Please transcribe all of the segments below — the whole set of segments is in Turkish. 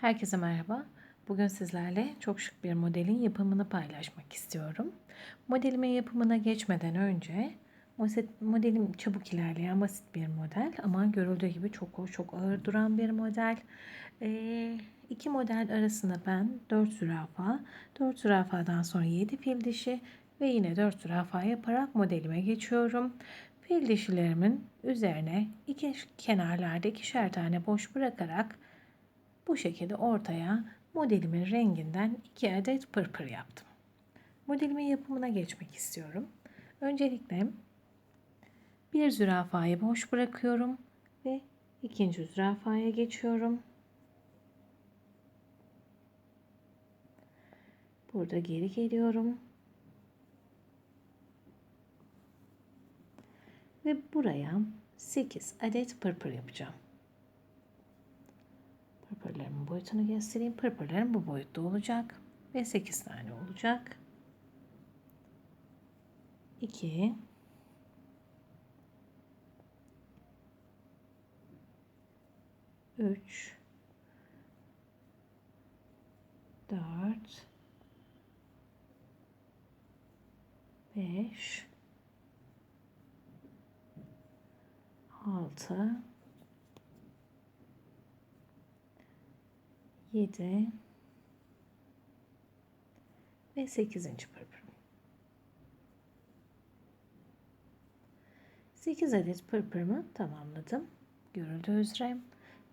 Herkese merhaba. Bugün sizlerle çok şık bir modelin yapımını paylaşmak istiyorum. Modelimin yapımına geçmeden önce modelim çabuk ilerleyen basit bir model ama görüldüğü gibi çok çok ağır duran bir model. Ee, iki model arasında ben 4 zürafa, 4 zürafadan sonra 7 fil dişi ve yine 4 zürafa yaparak modelime geçiyorum. Fil dişilerimin üzerine iki kenarlarda ikişer tane boş bırakarak bu şekilde ortaya modelimin renginden iki adet pırpır yaptım. Modelimin yapımına geçmek istiyorum. Öncelikle bir zürafayı boş bırakıyorum ve ikinci zürafaya geçiyorum. Burada geri geliyorum. Ve buraya 8 adet pırpır yapacağım. Boyutunu göstereyim. Pırpırlarım bu boyutta olacak. Ve 8 tane olacak. 2 3 4 5 6 7 ve 8. pırpırım. 8 adet pırpırımı tamamladım. Görüldüğü üzere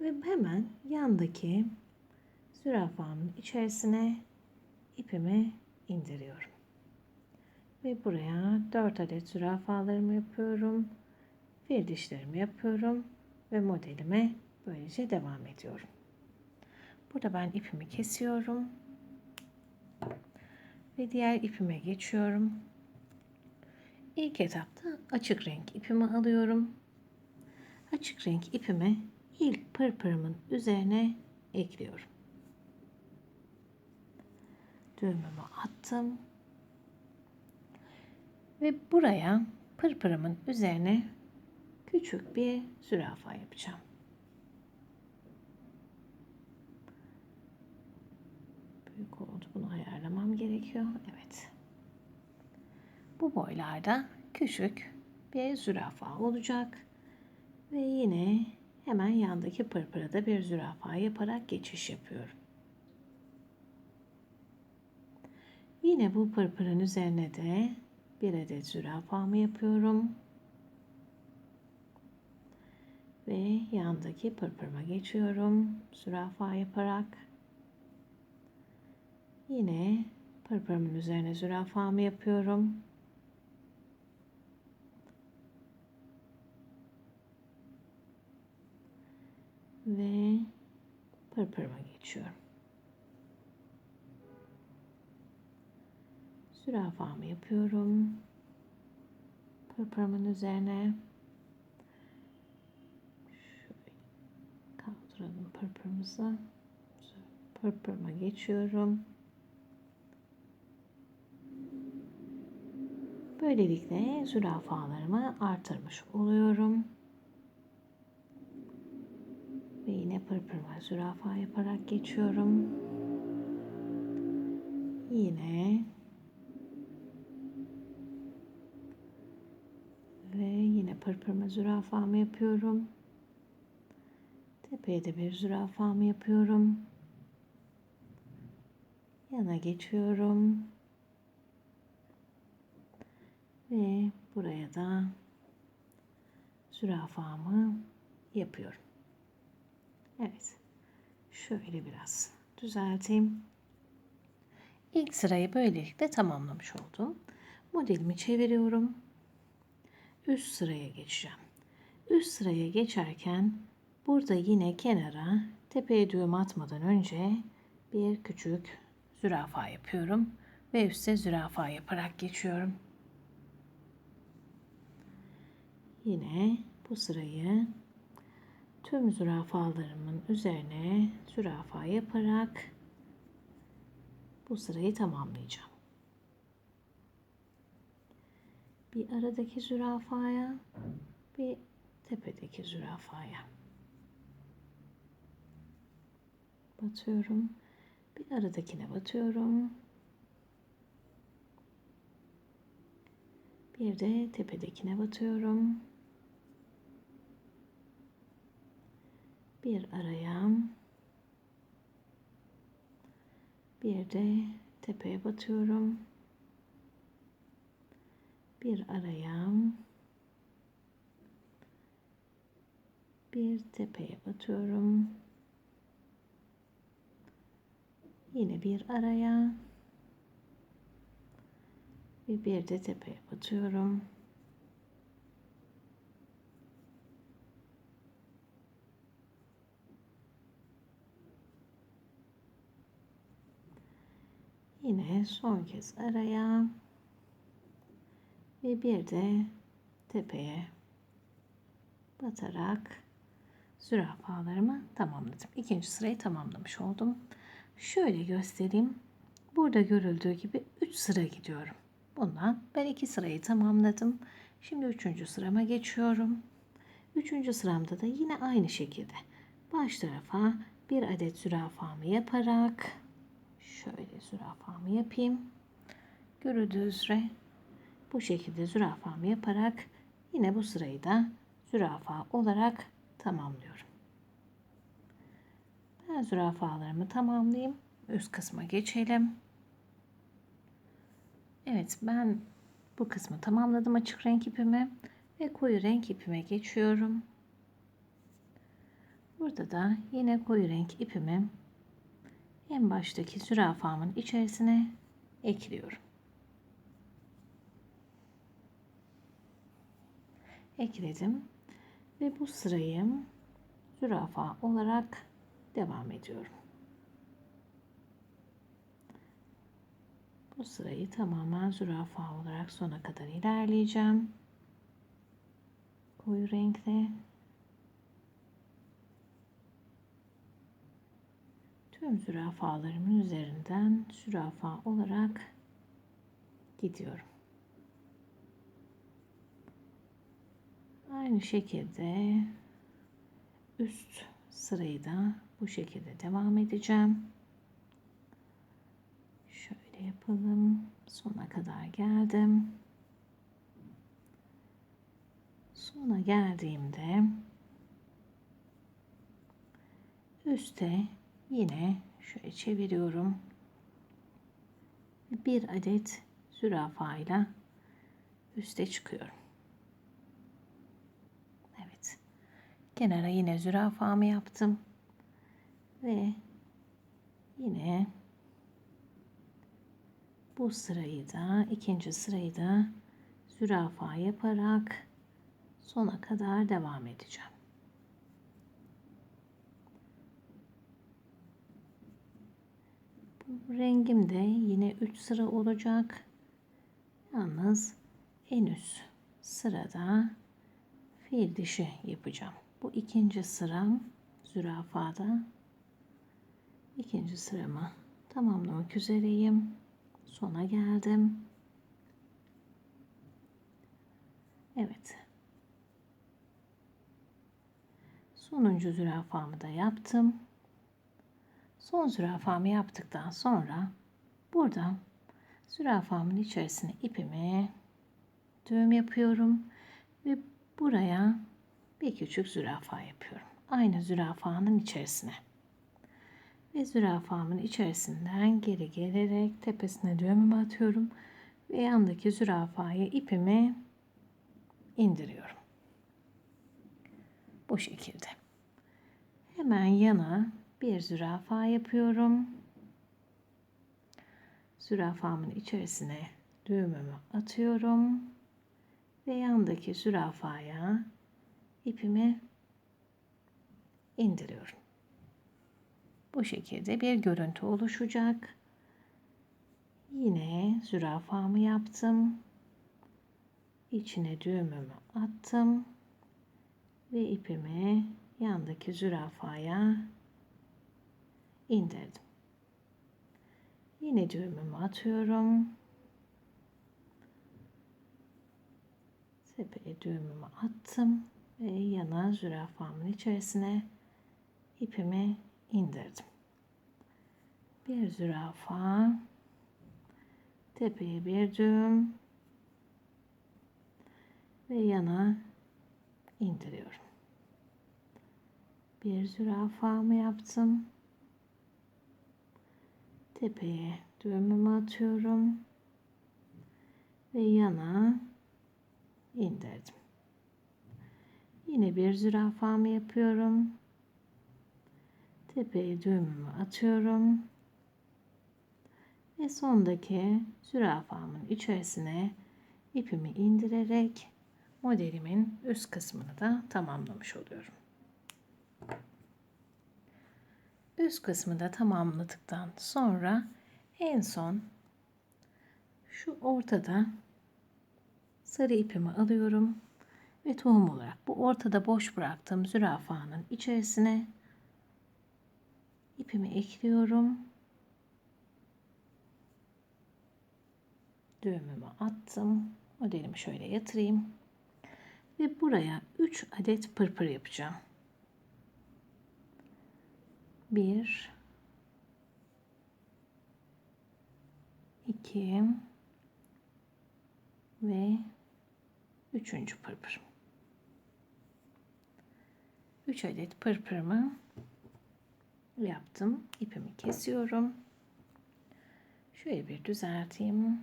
ve hemen yandaki zürafamın içerisine ipimi indiriyorum. Ve buraya 4 adet zürafalarımı yapıyorum. Bir dişlerimi yapıyorum ve modelime böylece devam ediyorum. Burada ben ipimi kesiyorum. Ve diğer ipime geçiyorum. İlk etapta açık renk ipimi alıyorum. Açık renk ipimi ilk pırpırımın üzerine ekliyorum. Düğümümü attım. Ve buraya pırpırımın üzerine küçük bir zürafa yapacağım. Gerekiyor. Evet. Bu boylarda küçük bir zürafa olacak. Ve yine hemen yandaki pırpıra da bir zürafa yaparak geçiş yapıyorum. Yine bu pırpırın üzerine de bir adet zürafamı yapıyorum. Ve yandaki pırpırıma geçiyorum. Zürafa yaparak Yine pırpırımın üzerine zürafamı yapıyorum. Ve pırpırıma geçiyorum. Zürafamı yapıyorum. Pırpırımın üzerine şöyle kaldıralım pırpırımızı. Pırpırıma geçiyorum. Böylelikle zürafalarımı artırmış oluyorum. Ve yine pırpırma zürafa yaparak geçiyorum. Yine ve yine pırpırma zürafamı yapıyorum. Tepeye de bir zürafamı yapıyorum. Yana geçiyorum. Ve buraya da zürafamı yapıyorum. Evet. Şöyle biraz düzelteyim. İlk sırayı böylelikle tamamlamış oldum. Modelimi çeviriyorum. Üst sıraya geçeceğim. Üst sıraya geçerken burada yine kenara tepeye düğüm atmadan önce bir küçük zürafa yapıyorum ve üste zürafa yaparak geçiyorum. Yine bu sırayı tüm zürafalarımın üzerine zürafa yaparak bu sırayı tamamlayacağım. Bir aradaki zürafaya, bir tepedeki zürafaya. batıyorum. Bir aradakine batıyorum. Bir de tepedekine batıyorum. Bir araya bir de tepeye batıyorum. Bir araya bir tepeye batıyorum. Yine bir araya ve bir de tepeye batıyorum. Yine son kez araya ve bir de tepeye batarak zürafalarımı tamamladım. İkinci sırayı tamamlamış oldum. Şöyle göstereyim. Burada görüldüğü gibi 3 sıra gidiyorum. Bundan ben 2 sırayı tamamladım. Şimdi 3. sırama geçiyorum. 3. sıramda da yine aynı şekilde baş tarafa bir adet zürafamı yaparak şöyle zürafamı yapayım. Görüldüğü üzere bu şekilde zürafamı yaparak yine bu sırayı da zürafa olarak tamamlıyorum. Ben zürafalarımı tamamlayayım. Üst kısma geçelim. Evet ben bu kısmı tamamladım açık renk ipimi ve koyu renk ipime geçiyorum. Burada da yine koyu renk ipimi en baştaki zürafamın içerisine ekliyorum. Ekledim ve bu sırayı zürafa olarak devam ediyorum. Bu sırayı tamamen zürafa olarak sona kadar ilerleyeceğim. Koyu renkle tüm zürafalarımın üzerinden zürafa olarak gidiyorum. Aynı şekilde üst sırayı da bu şekilde devam edeceğim. Şöyle yapalım. Sona kadar geldim. Sona geldiğimde üste yine şöyle çeviriyorum. Bir adet zürafa ile üste çıkıyorum. Evet. Kenara yine zürafamı yaptım. Ve yine bu sırayı da ikinci sırayı da zürafa yaparak sona kadar devam edeceğim. Bu rengim de yine 3 sıra olacak. Yalnız en üst sırada fil dişi yapacağım. Bu ikinci sıram zürafada. İkinci sıramı tamamlamak üzereyim. Sona geldim. Evet. Sonuncu zürafamı da yaptım. Son zürafamı yaptıktan sonra burada zürafamın içerisine ipimi düğüm yapıyorum ve buraya bir küçük zürafa yapıyorum. Aynı zürafanın içerisine. Ve zürafamın içerisinden geri gelerek tepesine düğümümü atıyorum ve yandaki zürafayı ipimi indiriyorum. Bu şekilde. Hemen yana bir zürafa yapıyorum. Zürafamın içerisine düğümümü atıyorum ve yandaki zürafaya ipimi indiriyorum. Bu şekilde bir görüntü oluşacak. Yine zürafamı yaptım. İçine düğümümü attım ve ipimi yandaki zürafaya indirdim. Yine düğümümü atıyorum. Tepeye düğümümü attım ve yana zürafamın içerisine ipimi indirdim. Bir zürafa. Tepeye bir düğüm. Ve yana indiriyorum. Bir zürafamı yaptım. Tepeye düğümümü atıyorum. Ve yana indirdim. Yine bir zürafamı yapıyorum. Tepeye düğümümü atıyorum. Ve sondaki zürafamın içerisine ipimi indirerek modelimin üst kısmını da tamamlamış oluyorum. Üst kısmı da tamamladıktan sonra en son şu ortada sarı ipimi alıyorum ve tohum olarak bu ortada boş bıraktığım zürafanın içerisine ipimi ekliyorum. Düğümümü attım. Modelimi şöyle yatırayım. Ve buraya 3 adet pırpır yapacağım. 1 2 ve üçüncü pırpır. 3 adet pırpırımı yaptım. İpimi kesiyorum. Şöyle bir düzelteyim.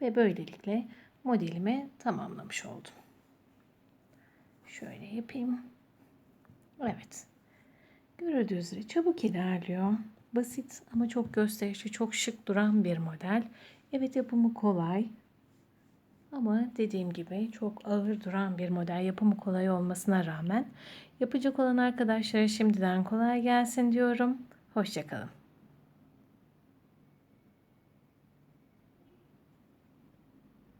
Ve böylelikle modelimi tamamlamış oldum. Şöyle yapayım. Evet. Gördüğünüz üzere çabuk ilerliyor. Basit ama çok gösterişli, çok şık duran bir model. Evet yapımı kolay. Ama dediğim gibi çok ağır duran bir model yapımı kolay olmasına rağmen yapacak olan arkadaşlara şimdiden kolay gelsin diyorum. Hoşçakalın.